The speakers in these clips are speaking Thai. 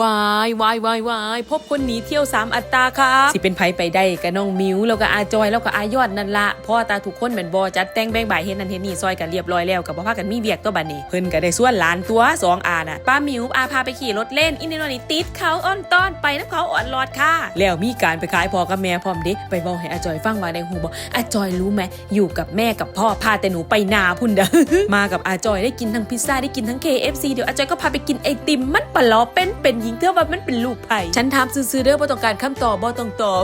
วายวายวายวายพบคนหนีเที่ยวสามอัตราครับสิเป็นไผไปได้กับน้องมิวแล้วก็อาจอยแล้วก็อายอดนั่นละพ่อตาทุกคนเหมือนบอจัดแต่งแบ่งบ่ายเฮ็ดนั่นเฮ็ดนี่ซอยกันเรียบร้อยแล้วกับบ่พากันมีเวียกตัวบัดนี้เพิ่นก็ได้ส่วนหลานตัวสองอาน่ะป้ามิวอาพาไปขี่รถเล่นอินนี่นนี่ติดเขาอ้อนต้อนไปน้ำเขาอ่อนรอดค่ะ แล้วมีการไปขายพ่อกับแม่พร้อมเด้ไปบอกให้อาจอยฟังว่าในหูบอกอาจอยรู้ไหมอยู่กับแม่กับพ่อพาแต่หนูไปนาพุ่นเด้อมากับอาจอยได้กินทั้งพิซซ่าได้กินทั้ง KFC เดี๋ยวอาจอยก็พาไปกินไอติมมันปลอเป็นเป็นหญิงเท่าว่ามันเป็นลูกไผ่ฉันถามซื่อๆเด้อบ่ต้องการคำตอบบ่ต้องตอบ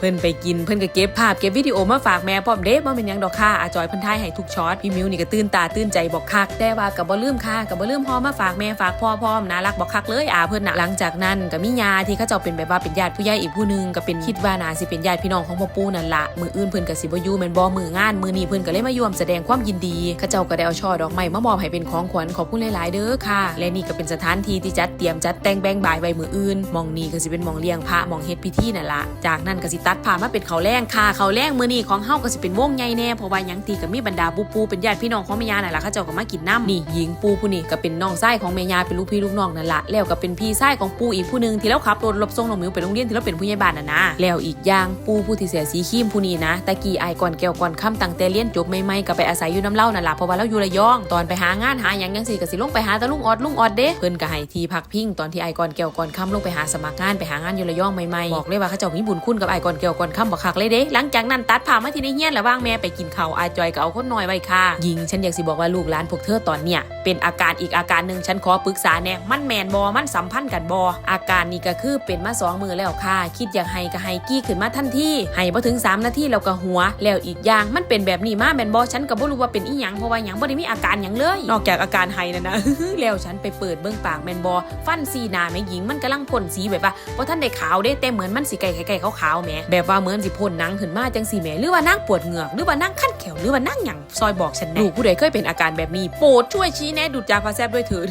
เพิ่นไปกินเพิ่นก็เก็บภาพเก็บวิดีโอมาฝากแม่พร้อมเด้บ่เป็นหยังดอกค่ะอาจอยเพิ่นถ่ายให้ทุกช็อตพี่มิวนี่ก็ตื่นตาตื่นใจบอกคักแต่ว่าก็บ่ลืมค่ะก็บ่ลืมพ่อมาฝากแม่ฝากพ่อพร้อมน่ารักบอกคักเลยอาเพิ่นน่ะหลังจากนั้นก็มีญาที่เขาเจ้าเป็นแบบว่าเป็นญาติผู้ใหญ่อีกผู้นึงก็เป็นคิดว่าน่าสิเป็นญาติพี่น้องของพ่อปู่นั่นละมืออื่นเพิ่นก็สิบ่อยู่แม่นบ่มืองานมือนี้เพิ่นก็เลยมาร่วมแสดงความยินดีเขาเจ้าก็ได้เอาช่อดอกไม้มามอบให้เป็นของขวัญขอบคุณหลายๆเด้อค่ะ และนี่ก็เป็นสถานที่ที่จัดเตรียมจัดแต่งแบ่งงบายไว้มืออื่นมองนี้ก็สิเป็นมองเลี้ยงพระมองเฮ็ดพิธีนั่นละจากนั้นก็สิตัดผ้ามาเป็นเขาแรงค่ะเขาแรงมือนี้ของเฮาก็สิเป็นวงใหญ่แน่เพราะว่ายังตีก็มีบรรดาปูปูเป็นญาติพี่น้องของแม่ยานั่นละเขาเจ้าก็มากินน้ำนี่หญิงปูผู้นี่ก็เป็นน้องชายของแม่ยาเป็นลูกพี่ลูกน้องนั่นละแล้วก็เป็นพี่ชายของปูอีกผู้หนึงที่เราขับรถรับส่งน้องมิวไปโรงเรียนที่เราเป็นผู้ใหญ่บ้านน่ะนะแล้วอีกอย่างปูผู้ที่เสียสีขี้มผู้นี้นะตะกี้ไอก่อนแก้วก่อนค่ำตั้งแต่เรียนจบใหม่ๆก็ไปอาศัยอยู่น้ำเล่านั่นละเพราะว่าเราอยู่ระยองตอนไปหางานหาหยังจังซี่ก็สิลงไปหาตะลุงออดลุงออดเด้เพิ่นก็ให้ที่พักพิงตอนที่ไอายก่อนแก้วก่อนค่ำลงไปหาสมัครงานไปหางานอยู่ระยองใหม่ๆบอกเลยว่าเขาเจ้ามีบุญคุณกับอายก่อนแก้วก่อนค่ำบักคักเลยเด้หลังจากนั้นตัดผ่ามาที่ในเฮียนแล้วว่างแม่ไปกินข้าวอาจอยก็เอาคนน้อยไว้ค่ะยิงฉันอยากสิบอกว่าลูกหลานพวกเธอตอนเนี้ยเป็นอาการอีกอาการหนึ่งฉันขอปรึกษาแน่มันแมนบอมันสัมพันธ์กันบออาการนี้ก็คือเป็นมาสองมือแล้วค่ะ คิดอยากให้ก็ให้กี้ขึ้นมาทันทีให้บ่ถึง 3 นาทีแล้วก็หัว แล้วอีกอย่างมันเป็นแบบนี้มาแมนบอฉันก็บ่รู้ว่าเป็นอีหยังเพราะว่าหยังบ่ได้มีอาการหยังเลย นอกจากอาการไห้นั่นะแล้วฉันไปเปิดเบื้องปากแมนบอฟันสีนาแมหญิงมันกำลังพ่นสีแบบว่าบ่ทันได้ขาวเด้แต่เหมือนมันสิไก่ไก่ขาวๆแหมแบบว่าเหมือนสิพ่นหนังขึ้นมาจังสีแหมหรือว่านั่งปวดเหงือกหรือว่านั่งขั้นแขวหรือว่านั่งหยังซอยบอกฉันแน่ลูกผู้ใดเคยเป็นอาการแบบนี้โปรดช่วยชี้แนะดูดยาพาแซบด้วยเถิด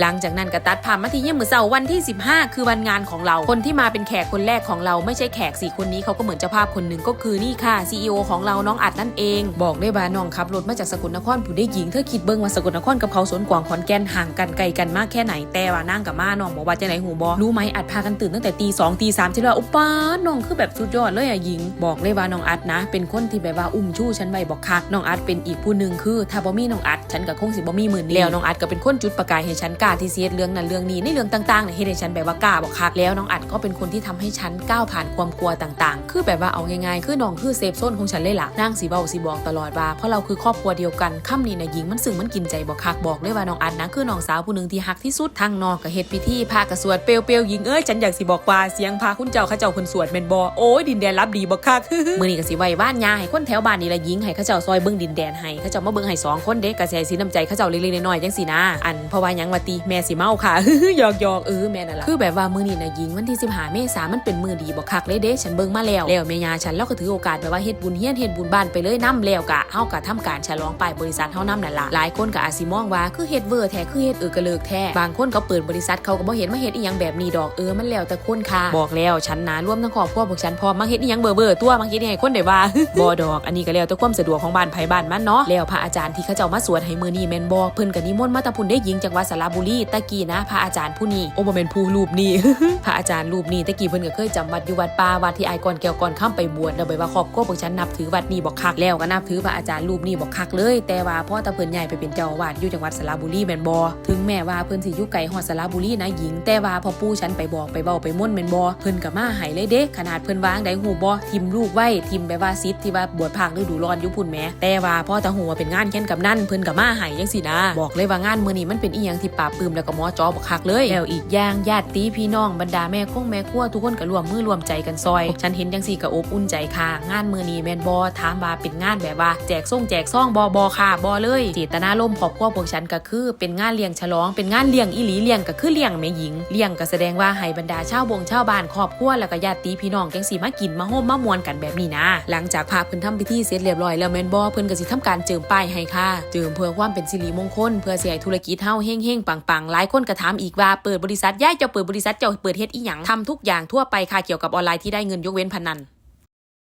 หลังจากนั้นก็ตัดผ่านมาที่เยี่ยมมือเสาร์วันที่ 15 คือวันงานของเราคนที่มาเป็นแขกคนแรกของเราไม่ใช่แขกสี่คนนี้เขาก็เหมือนเจ้าภาพคนหนึ่งก็คือนี่ค่ะ CEO ของเราน้องอัดนั่นเอง บอกได้ว่าน้องขับรถมาจากสกลนครผู้ได้หญิงเธอคิดเบิ้งว่าสกลนครกับเขาสวนกวางขอนแก่นห่างกันไกลกันมากแค่ไหนแต่ว่านั่งกับมาน้องบอกว่าจะไหนหูบอรู้ไหมอัดพากันตื่นตั้งแต่ตีสองตีสามที่ว่าอุป้าน้องคือแบบสุดยอดเลยอะหญิง บอกเลยว่าน้องอัดนะ เป็นคนที่แบบว่าอุ้มชู้ฉันไว้บอกคักน้องอัดเป็นอีกผู้หนึ่งคือถ้าบ่มีน้องอัดฉันกับคงสิบ่มีหมื่นแล้วน้องอัดก็เป็นคนจุดประกายให้ฉันกล้าที่เสียดเรื่องนั้นเรื่องนี้ในเรื่องต่างๆเนี่ยให้ได้ฉันแบบว่ากล้าบอกคักแล้วน้องอัดก็เป็นคนที่ทำให้ฉันก้าวผ่านความกลัวต่างๆ คือแบบว่าเอาง่ายๆ คือน้องคือเซฟโซนของฉันเลยล่ะนางสีเบาสีบอกตลอดว่าเพราะเราคือครอบครัวเดียวกันค่ำนี้นะหญิงมันสึงมันกินใจบอกคักบอกเลยว่าน้องอัดนะคือน้องสาวผู้หนึ่งที่ฮักที่สุดทั้งนอกกับเฮ็ดพิธีพากระสวดเปลวเปลวๆหญิงเอ้ยฉันอยากสิบอกว่าเสียงพาคุณเจ้าเข้าเจ้าคนสวดเมนบอโอ้ยดินแดนรับดีบอกคักมื้อนี้ก็สิไหว้บ้านยาให้คนแถวบ้านนี่ละหญิงให้เขาเจ้าซอยเบิ่งดินแดนให้เขาเจ้ามาเบิ่งให้สองคนเด็กกระแสสีน้ำใจเขาเจ้าเล็กๆน้อยๆจังสินะอันเพราะว่าหยังว่าติแม่สิเมาค่ะหยอกหยอกๆเออแม่นั่นล่ะคือแบบว่ามื้อนี้นะหญิงวันที่15เมษายนมันเป็นมื้อดีบ่คักเลยเด้ฉันเบิ่งมาแล้วแล้วแม่ยาฉันเราก็ถือโอกาสแบบว่าเฮ็ดบุญเฮียนเฮ็ดบุญบ้านไปเลยนํแล้วกะเฮาก็ทำการฉลองป้ายบริษัทเฮานำนั่นล่ะหลายคนก็อาจสิมองว่าคือเฮ็ดเวอร์แท้คือเฮ็ดเออกระเลิกแท้บางคนก็เปิดบริษัทเขาก็บ่เห็นมาเฮ็ดอีหยังแบบนี้ดอกเออมันแล้วแต่คนค่ะ บอกแล้วฉันนะร่วมทั้งครอบครัวพวกฉันพร้อมมาเฮ็ดอีหยังเบอร์เบอร์ตัวมาเฮ็ดให้คนได้ว่าบ่ดอกอันนี้ก็แล้วแต่ความสะดวกของบ้านไผบ้านมันเนาะแล้วพระอาจารย์ที่เขาเจ้ามาสวดให้มื้อนี้แม่นบ่เพิ่นก็นิมนต์มาแตะพุ่นได้หญิงจังหวัดสระบุรีตะกี้นะ พระอาจารย์ผู้นี้โอ้บ่แม่นผู้รูปนี้พระอาจารย์รูปนี้ตะกี้เพิ่นก็เคยจำวัดอยู่วัดป่าวัดที่ไอายก่อนแก้วก่อนข้ามไปบวชแล้วไปว่าครอบครัวพวกฉันนับถือวัดนี้บอกคักแล้วก็นับถือพระอาจารย์รูปนี้บอกคักเลย แต่ว่าพ่อตาเพิ่นใหญ่ไปเป็นเจ้าอาวาสอยู่จังหวัดสระบุรีแม่นบ่ถึงแม้ว่าเพิ่นสิอยู่ไกลฮอดสระบุรีนะหญิงแต่ว่าพอปู่ฉันไปบอกไปเว้าไปม่นแม่นบ่เพิ่นก็มาให้เลยเด้ขนาดเพิ่นวางได้หูบ่ทิมลูกไว้ทิมไปว่าซิดที่ว่าบวชภาคฤดูร้อนอยู่พุ่นแหมแต่ว่าพ่อตาหูว่าเป็นงานแค่นกับนั่นเพิ่นก็มาให้จังซี่นะ บอกเลยว่างานมือนี้มันเป็นอีหยังที่ปราบปลื้มแล้วก็มอจอบักคักเลยแล้วอีกอย่างญาติพี่น้องบรรดาแม่คงแม่ครัวทุกคนก็ร่วมมือร่วมใจกันซอย ฉันเห็นจังซี่ก็อบอุ่นใจค่ะ งานมือนี้แม่นบ่ถามว่าเป็นงานแบบว่า แจกส่งแจกซ่องบ่บ่ค่ะบ่เลยเจตนารมครอบครัวพวกฉันก็คือ เป็นงานเลี้ยงฉลองเป็นงานเลี้ยงอีหลีเลี้ยงก็คือเลี้ยงแม่หญิงเลี้ยงก็แสดงว่าให้บรรดาชาวบงชาวบ้านครอบครัวแล้วก็ญาติพี่น้องจังสีมากินมาโฮมมามวนกันแบบนี้นะ หลังจากพาเพิ่นทำพิธีเสร็จเรียบร้อยแล้วแมนบอเพิ่นก็สิทำการเจิมป้ายให้ค่ะ เจิมเพื่อความเป็นสิริมงคลเพื่อเสียธุรกิจเฮาเฮงๆปังๆหลายคนก็ถามอีกว่าเปิดบริษัทย่ายเจ้าเปิดบริษัทเจ้าเปิดเฮ็ดอีหยังทำทุกอย่างทั่วไปค่ะเกี่ยวกับออนไลน์ที่ได้เงินยกเว้นพนัน